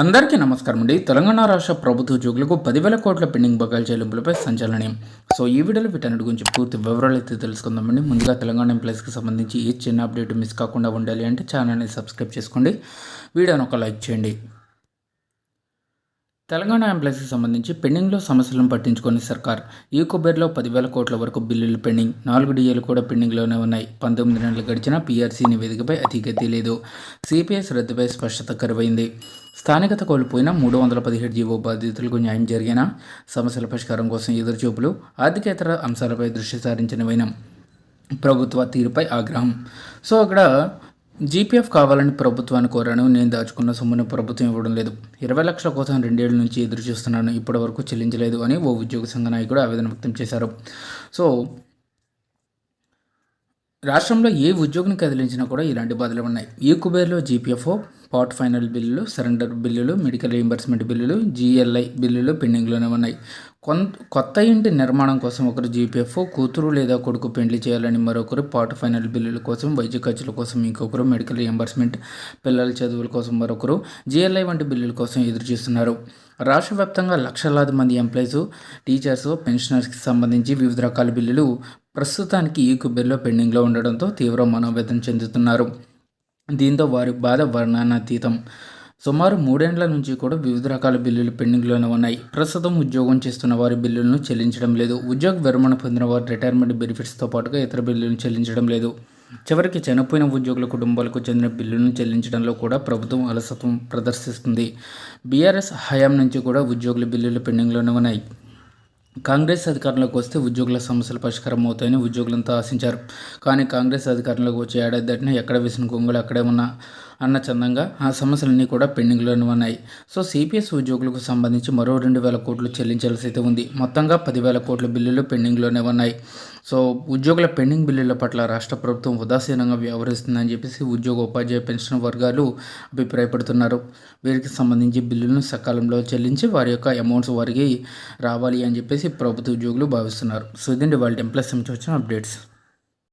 అందరికీ నమస్కారం అండి. తెలంగాణ రాష్ట్ర ప్రభుత్వ ఉద్యోగులకు పదివేల కోట్ల పెండింగ్ బకాయిల చెల్లింపులపై సంచలనం సో ఈ వీడియోలో వీటన్నిటి గురించి పూర్తి వివరాలు అయితే తెలుసుకుందామండి. ముందుగా తెలంగాణ ఎంప్లాయీస్కి సంబంధించి ఏ చిన్న అప్డేట్ మిస్ కాకుండా ఉండాలి అంటే ఛానల్ని సబ్స్క్రైబ్ చేసుకోండి. వీడియోని ఒక లైక్ చేయండి. తెలంగాణ అంబులెన్స్కి సంబంధించి పెండింగ్లో సమస్యలను పట్టించుకొని సర్కార్ ఈ కుబేర్లో పదివేల కోట్ల వరకు బిల్లులు పెండింగ్ నాలుగు డిఏలు కూడా పెండింగ్లోనే ఉన్నాయి. పంతొమ్మిది నెలలు గడిచిన పీఆర్సీ నివేదికపై అతిగతి లేదు. సిపిఎస్ రద్దుపై స్పష్టత కరువైంది. స్థానికత కోల్పోయిన మూడు వందల పదిహేడు జీవో బాధితులకు న్యాయం జరిగిన సమస్యల పరిష్కారం కోసం ఎదురుచూపులు ఆర్థికేతర అంశాలపై దృష్టి సారించిన వైనం ప్రభుత్వ తీరుపై ఆగ్రహం. సో అక్కడ జీపీఎఫ్ కావాలని ప్రభుత్వాన్ని కోరాను. నేను దాచుకున్న సొమ్మును ప్రభుత్వం ఇవ్వడం లేదు. ఇరవై లక్షల కోసం రెండేళ్ళ నుంచి ఎదురు చూస్తున్నాను. ఇప్పటి వరకు చెల్లించలేదు అని ఓ ఉద్యోగ సంఘ నాయకుడు ఆవేదన వ్యక్తం చేశారు. సో రాష్ట్రంలో ఏ ఉద్యోగిని కదిలించినా కూడా ఇలాంటి బాధలు ఉన్నాయి. ఈ కుబేర్లో జీపీఎఫ్ఓ పార్ట్ ఫైనల్ బిల్లులు సరెండర్ బిల్లులు మెడికల్ రీయింబర్స్మెంట్ బిల్లులు జీఎల్ఐ బిల్లులు పెండింగ్లోనే ఉన్నాయి. కొంత కొత్త ఇంటి నిర్మాణం కోసం ఒకరు జీపీఎఫ్ కూతురు లేదా కొడుకు పెండ్లి చేయాలని మరొకరు పార్ట్ ఫైనల్ బిల్లుల కోసం వైద్య ఖర్చుల కోసం ఇంకొకరు మెడికల్ రీయింబర్స్మెంట్ పిల్లల చదువుల కోసం మరొకరు జీఎల్ఐ వంటి బిల్లుల కోసం ఎదురు చూస్తున్నారు. రాష్ట్ర వ్యాప్తంగా లక్షలాది మంది ఎంప్లాయీస్ టీచర్స్ పెన్షనర్స్కి సంబంధించి వివిధ రకాల బిల్లులు ప్రస్తుతానికి ఈ కుబేర్లో పెండింగ్లో ఉండడంతో తీవ్ర మనోవేదన చెందుతున్నారు. దీంతో వారి బాధ వర్ణనాతీతం సుమారు మూడేండ్ల నుంచి కూడా వివిధ రకాల బిల్లులు పెండింగ్లోనే ఉన్నాయి. ప్రస్తుతం ఉద్యోగం చేస్తున్న వారి బిల్లులను చెల్లించడం లేదు. ఉద్యోగ విరమణ పొందిన వారి రిటైర్మెంట్ బెనిఫిట్స్తో పాటుగా ఇతర బిల్లులను చెల్లించడం లేదు. చివరికి చనిపోయిన ఉద్యోగుల కుటుంబాలకు చెందిన బిల్లులను చెల్లించడంలో కూడా ప్రభుత్వం అలసత్వం ప్రదర్శిస్తుంది. బీఆర్ఎస్ హయాం నుంచి కూడా ఉద్యోగుల బిల్లులు పెండింగ్లోనే ఉన్నాయి. కాంగ్రెస్ అధికారంలోకి వస్తే ఉద్యోగుల సమస్యలు పరిష్కారం అవుతాయని ఉద్యోగులంతా ఆశించారు. కానీ కాంగ్రెస్ అధికారంలోకి వచ్చే ఏడాది దాటినా ఎక్కడ వేసిన కొంగులు అక్కడే ఉన్న అన్న చందంగా ఆ సమస్యలన్నీ కూడా పెండింగ్లోనే ఉన్నాయి. సో సిపిఎస్ ఉద్యోగులకు సంబంధించి మరో రెండు వేల కోట్లు చెల్లించాల్సి అయితే ఉంది. మొత్తంగా పదివేల కోట్ల బిల్లులు పెండింగ్లోనే ఉన్నాయి. సో ఉద్యోగుల పెండింగ్ బిల్లుల పట్ల రాష్ట్ర ప్రభుత్వం ఉదాసీనంగా వ్యవహరిస్తుందని చెప్పేసి ఉద్యోగ ఉపాధ్యాయ పెన్షన్ వర్గాలు అభిప్రాయపడుతున్నారు. వీరికి సంబంధించి బిల్లులను సకాలంలో చెల్లించి వారి యొక్క అమౌంట్స్ వారికి రావాలి అని చెప్పేసి ప్రభుత్వ ఉద్యోగులు భావిస్తున్నారు. సో ఇదండి వాళ్ళ టెంప్లెస్ నుంచి వచ్చిన అప్డేట్స్.